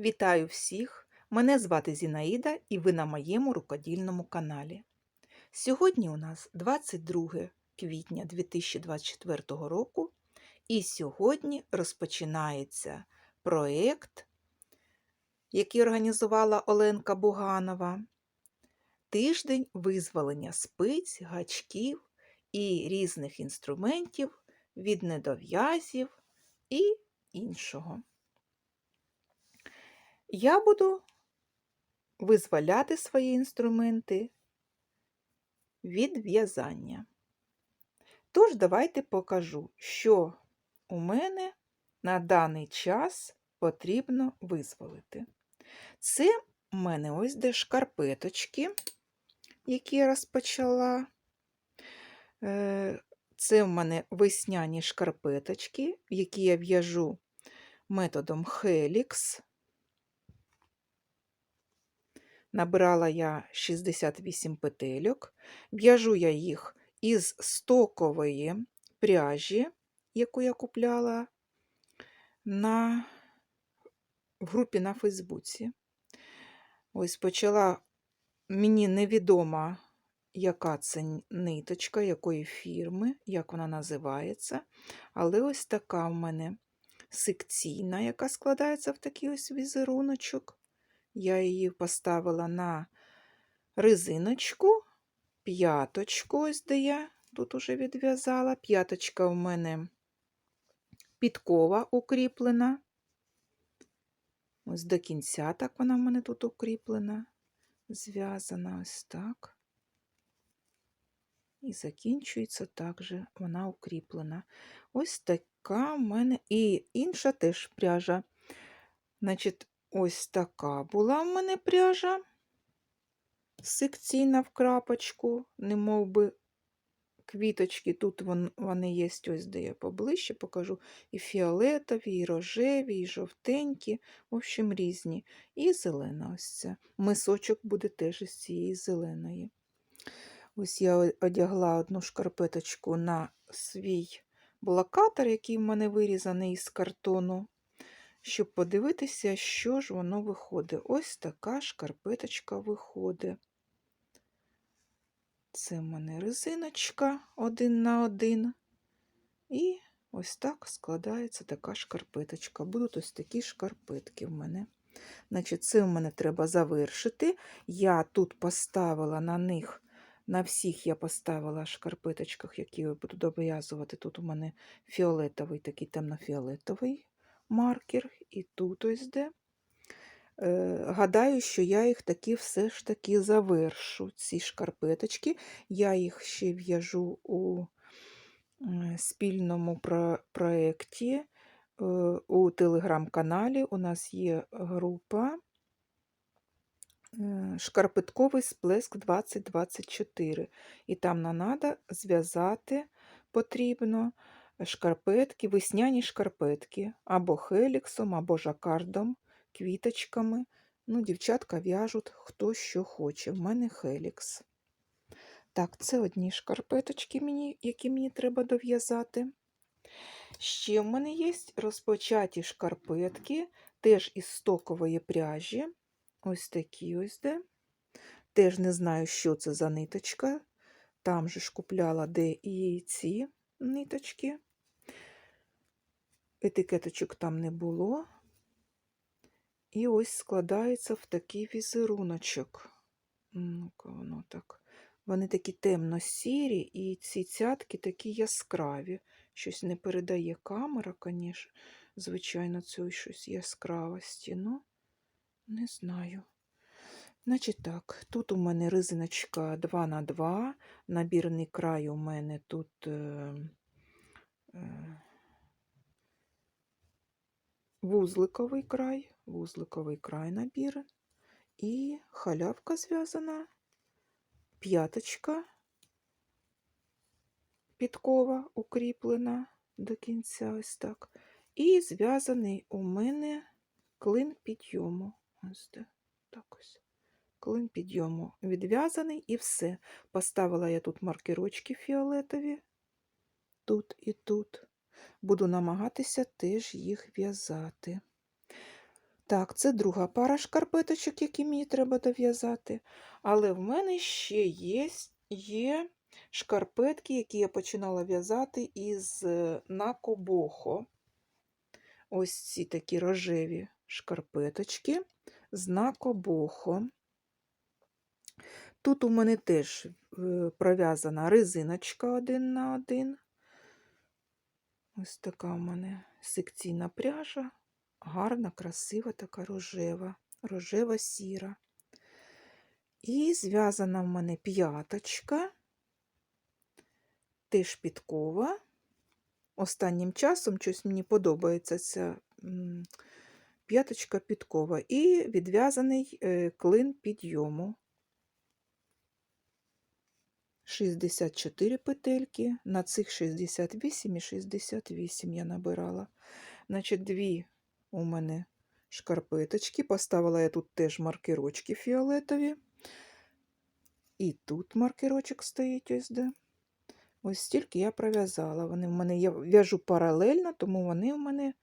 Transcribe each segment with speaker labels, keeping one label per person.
Speaker 1: Вітаю всіх! Мене звати Зінаїда і ви на моєму рукодільному каналі. Сьогодні у нас 22 квітня 2024 року, і сьогодні розпочинається проєкт, який організувала Оленка Буганова. Тиждень визволення спиць, гачків і різних інструментів від недов'язів і іншого. Я буду визволяти свої інструменти від в'язання. Тож, давайте покажу, що у мене на даний час потрібно визволити. Це у мене ось де шкарпеточки, які я розпочала. Е, це в мене весняні шкарпеточки, які я в'яжу методом Helix. Набирала я 68 петельок, в'яжу я їх із стокової пряжі, яку я купляла на, в групі на Фейсбуці. Ось почала, мені невідома, яка це ниточка, якої фірми, як вона називається. Але ось така в мене секційна, яка складається в такий ось візеруночок. Я її поставила на резиночку, п'яточку, ось де я тут уже відв'язала. П'яточка в мене підкова укріплена. Ось до кінця так вона в мене тут укріплена, зв'язана ось так. І закінчується також вона укріплена. Ось така в мене і інша теж пряжа. Значить, Ось така була в мене пряжа секційна в крапочку, не мов би квіточки. Тут вони є ось де я поближче покажу. І фіолетові, і рожеві, і жовтенькі, в общем, різні. І зелена ось ця. Мисочок буде теж із цієї зеленої. Ось я одягла одну шкарпеточку на свій блокатор, який в мене вирізаний із картону щоб подивитися, що ж воно виходить. Ось така шкарпеточка виходить. Це в мене резиночка один на один. І ось так складається така шкарпеточка. Будуть ось такі шкарпетки в мене. Значить, Це в мене треба завершити. Я тут поставила на них, на всіх я поставила шкарпеточках, які я буду дов'язувати. Тут у мене фіолетовий, такий темно-фіолетовий маркер, і тут ось де. Е, гадаю, що я їх таки все ж таки завершу, ці шкарпеточки. Я їх ще в'яжу у спільному проєкті е, у телеграм-каналі. У нас є група е, Шкарпетковий сплеск 2024. І там нам треба зв'язати потрібно шкарпетки, весняні шкарпетки або хеліксом, або жакардом, квіточками. Ну, Дівчатка в'яжуть хто що хоче. В мене хелікс. Так, це одні шкарпеточки, мені, які мені треба дов'язати. Ще в мене є розпочаті шкарпетки, теж із стокової пряжі. Ось такі ось де. Теж не знаю, що це за ниточка. Там же ж купляла де і ці ниточки етикеточок там не було. І ось складається в такий візеруночок. Воно так. Вони такі темно-сірі, і ці цятки такі яскраві. Щось не передає камера, звісно, звичайно, цієї щось яскравості. Ну, не знаю. Значить так, тут у мене резиночка 2 на 2 набірний край у мене тут. Е, е, вузликовий край, вузликовий край набір і халявка зв'язана, п'яточка підкова укріплена до кінця, ось так. І зв'язаний у мене клин підйому. Ось де, так ось. Клин підйому відв'язаний і все. Поставила я тут маркерочки фіолетові, тут і тут буду намагатися теж їх в'язати. Так, це друга пара шкарпеточок, які мені треба дов'язати. Але в мене ще є, є шкарпетки, які я починала в'язати із е, накобохо. Ось ці такі рожеві шкарпеточки з накобохо. Тут у мене теж е, пров'язана резиночка один на один. Ось така у мене секційна пряжа. Гарна, красива, така рожева, рожева сіра. І зв'язана в мене п'яточка, теж підкова. Останнім часом щось мені подобається ця п'яточка підкова і відв'язаний е, клин підйому. 64 петельки, на цих 68 і 68 я набирала. Значить, дві у мене шкарпеточки. Поставила я тут теж маркерочки фіолетові. І тут маркерочок стоїть ось де. Ось стільки я пров'язала. Вони в мене я в'яжу паралельно, тому вони в мене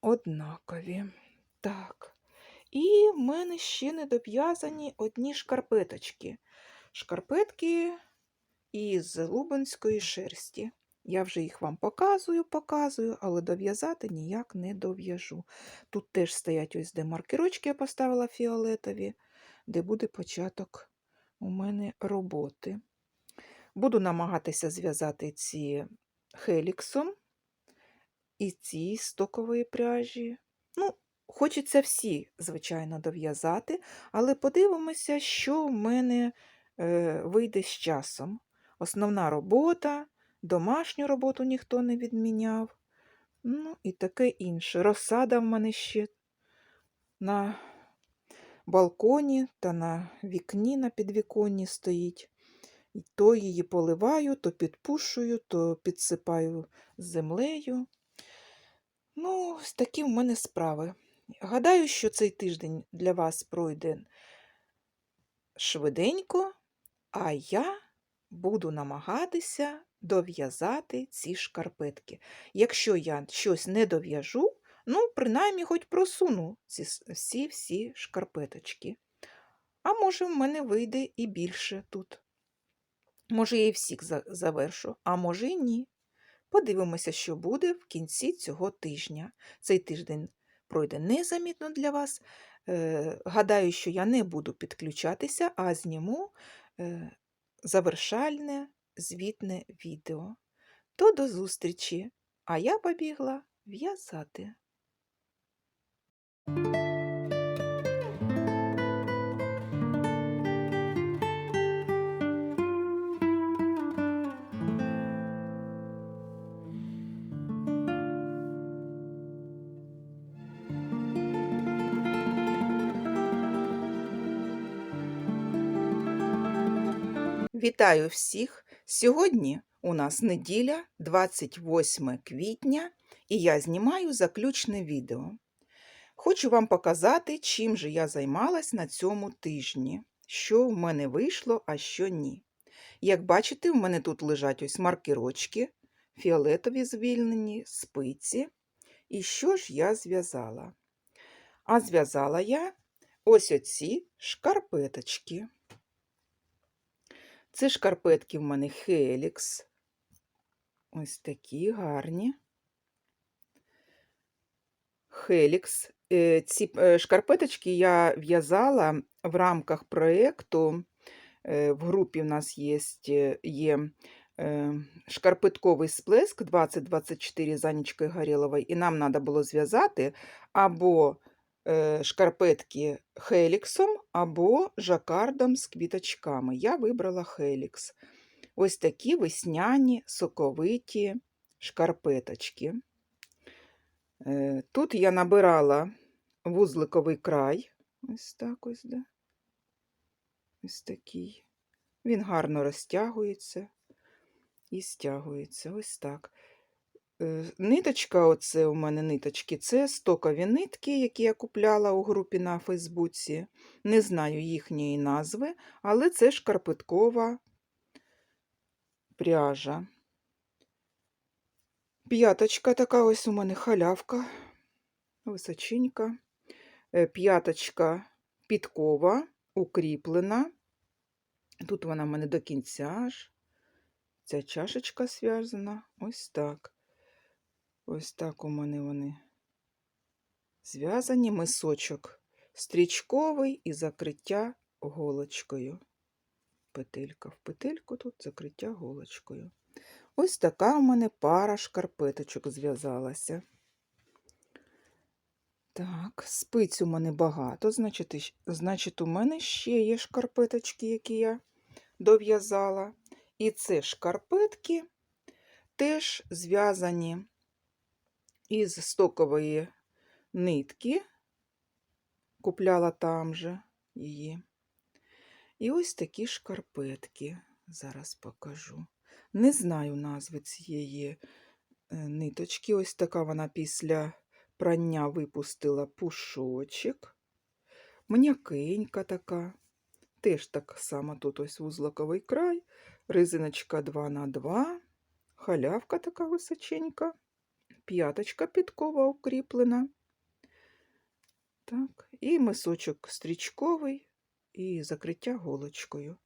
Speaker 1: однакові. Так. І в мене ще не дов'язані одні шкарпеточки. Шкарпетки із лубенської шерсті. Я вже їх вам показую, показую, але дов'язати ніяк не дов'яжу. Тут теж стоять ось де маркерочки, я поставила фіолетові, де буде початок у мене роботи. Буду намагатися зв'язати ці хеліксом і ці стокової пряжі. Ну, хочеться всі, звичайно, дов'язати, але подивимося, що в мене вийде з часом. Основна робота. Домашню роботу ніхто не відміняв. Ну, і таке інше. Розсада в мене ще на балконі та на вікні, на підвіконні стоїть. І то її поливаю, то підпушую, то підсипаю землею. Ну, такі в мене справи. Гадаю, що цей тиждень для вас пройде швиденько, а я буду намагатися дов'язати ці шкарпетки. Якщо я щось не дов'яжу, ну, принаймні, хоч просуну ці всі всі шкарпеточки. А може, в мене вийде і більше тут. Може, я і всіх завершу, а може і ні. Подивимося, що буде в кінці цього тижня. Цей тиждень пройде незамітно для вас. Е, гадаю, що я не буду підключатися, а зніму завершальне звітне відео. То до зустрічі, а я побігла в'язати. Вітаю всіх! Сьогодні у нас неділя, 28 квітня, і я знімаю заключне відео. Хочу вам показати, чим же я займалась на цьому тижні, що в мене вийшло, а що ні. Як бачите, в мене тут лежать ось маркерочки, фіолетові звільнені, спиці. І що ж я зв'язала? А зв'язала я ось оці шкарпеточки. Це шкарпетки в мене Helix. Ось такі гарні. Helix. Е, ці е, шкарпеточки я в'язала в рамках проєкту. Е, в групі в нас є є шкарпетковий сплеск 2024 за Анічкою Горіловою, і нам треба було зв'язати або шкарпетки хеліксом або жакардом з квіточками. Я вибрала хелікс. Ось такі весняні соковиті шкарпеточки. Е, тут я набирала вузликовий край. Ось так ось, да? ось такий. Він гарно розтягується і стягується. Ось так. Е, ниточка, оце у мене ниточки, це стокові нитки, які я купляла у групі на Фейсбуці. Не знаю їхньої назви, але це шкарпеткова пряжа. П'яточка така ось у мене халявка. височенька. Е, П'яточка підкова, укріплена. Тут вона в мене до кінця аж. Ця чашечка зв'язана. Ось так. Ось так у мене вони зв'язані. Мисочок стрічковий і закриття голочкою. Петелька в петельку тут закриття голочкою. Ось така у мене пара шкарпеточок зв'язалася. Так, спиць у мене багато, значить, значить, у мене ще є шкарпеточки, які я дов'язала. І це шкарпетки теж зв'язані із стокової нитки. Купляла там же її. І ось такі шкарпетки. Зараз покажу. Не знаю назви цієї е, ниточки. Ось така вона після прання випустила пушочок. М'якенька така. Теж так само тут ось вузлаковий край, резиночка 2 на 2 халявка така височенька, п'яточка підкова укріплена. Так, і мисочок стрічковий, і закриття голочкою.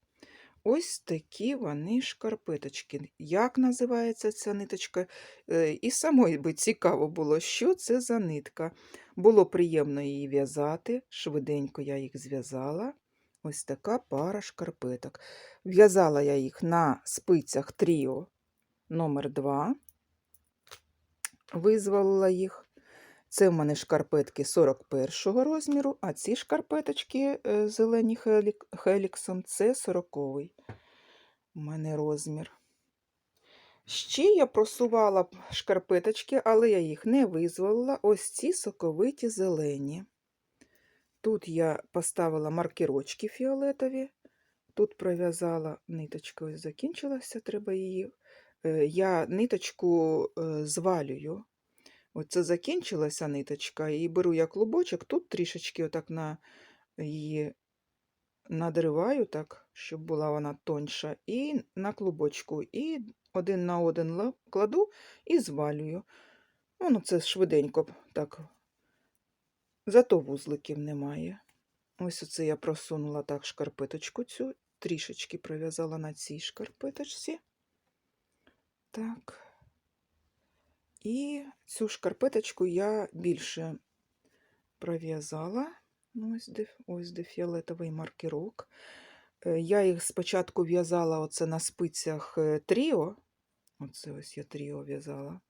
Speaker 1: Ось такі вони шкарпеточки. Як називається ця ниточка? Е, І самої би цікаво було, що це за нитка. Було приємно її в'язати, швиденько я їх зв'язала. Ось така пара шкарпеток. В'язала я їх на спицях Тріо номер 2 Визволила їх. Це в мене шкарпетки 41-го розміру, а ці шкарпеточки е, зелені хелік, хеліксом це 40 у мене розмір. Ще я просувала шкарпеточки, але я їх не визволила. Ось ці соковиті зелені. Тут я поставила маркерочки фіолетові, тут пров'язала ниточка, ось закінчилася, треба її. Е, Я ниточку е, звалюю. Оце закінчилася ниточка, і беру я клубочок, тут трішечки отак на її надриваю, так, щоб була вона тоньша, і на клубочку, і один на один кладу і звалюю. Ну це швиденько так. Зато вузликів немає. Ось оце я просунула так шкарпеточку цю, трішечки пров'язала на цій шкарпеточці. Так. І цю шкарпеточку я більше пров'язала. Ну, Ось де, ось де фіолетовий маркерок. Е, Я їх спочатку в'язала оце на спицях е, тріо. Оце ось я тріо в'язала.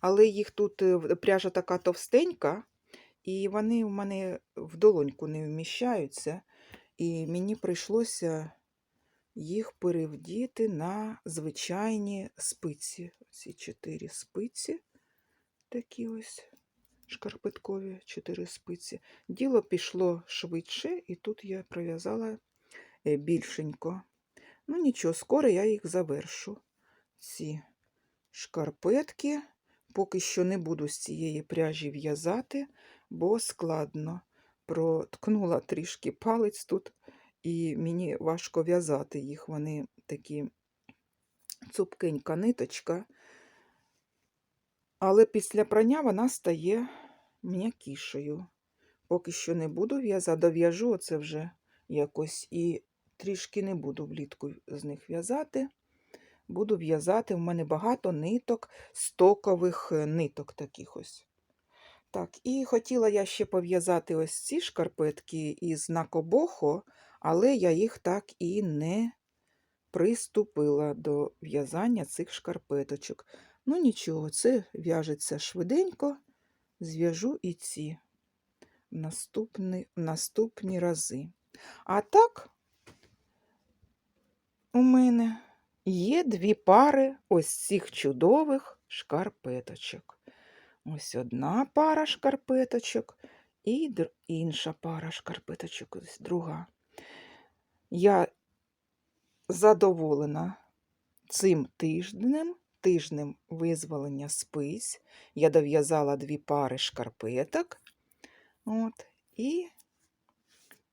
Speaker 1: Але їх тут е, пряжа така товстенька, і вони в мене в долоньку не вміщаються. І мені прийшлося їх перевдіти на звичайні спиці. Ці чотири спиці, такі ось шкарпеткові чотири спиці. Діло пішло швидше, і тут я пров'язала е, більшенько. Ну нічого, скоро я їх завершу. Ці шкарпетки. Поки що не буду з цієї пряжі в'язати, бо складно. Проткнула трішки палець тут, і мені важко в'язати їх. Вони такі цупкенька ниточка. Але після прання вона стає м'якішою. Поки що не буду в'язати, дов'яжу оце вже якось і трішки не буду влітку з них в'язати. Буду в'язати. В мене багато ниток, стокових е, ниток таких ось. Так, і хотіла я ще пов'язати ось ці шкарпетки із накобохо, але я їх так і не приступила до в'язання цих шкарпеточок. Ну нічого, це в'яжеться швиденько, зв'яжу і ці наступні, наступні рази. А так, у мене є дві пари ось цих чудових шкарпеточок. Ось одна пара шкарпеточок і інша пара шкарпеточок, ось друга. Я задоволена цим тижнем, тижнем визволення спиць. Я дов'язала дві пари шкарпеток. От, і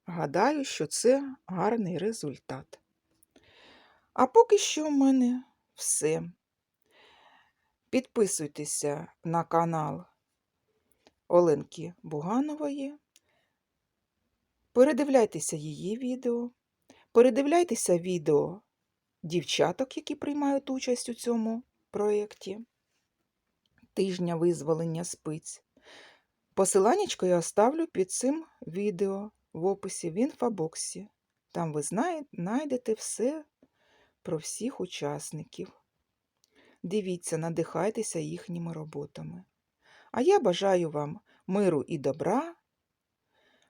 Speaker 1: гадаю, що це гарний результат. А поки що в мене все. Підписуйтеся на канал Оленки Буганової. Передивляйтеся її відео, передивляйтеся відео дівчаток, які приймають участь у цьому проєкті тижня визволення спиць. Посиланнячко я оставлю під цим відео в описі в інфобоксі. Там ви знайдете все про всіх учасників. Дивіться, надихайтеся їхніми роботами. А я бажаю вам миру і добра,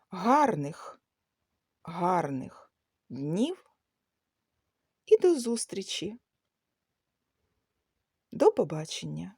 Speaker 1: гарних, гарних днів і до зустрічі. До побачення!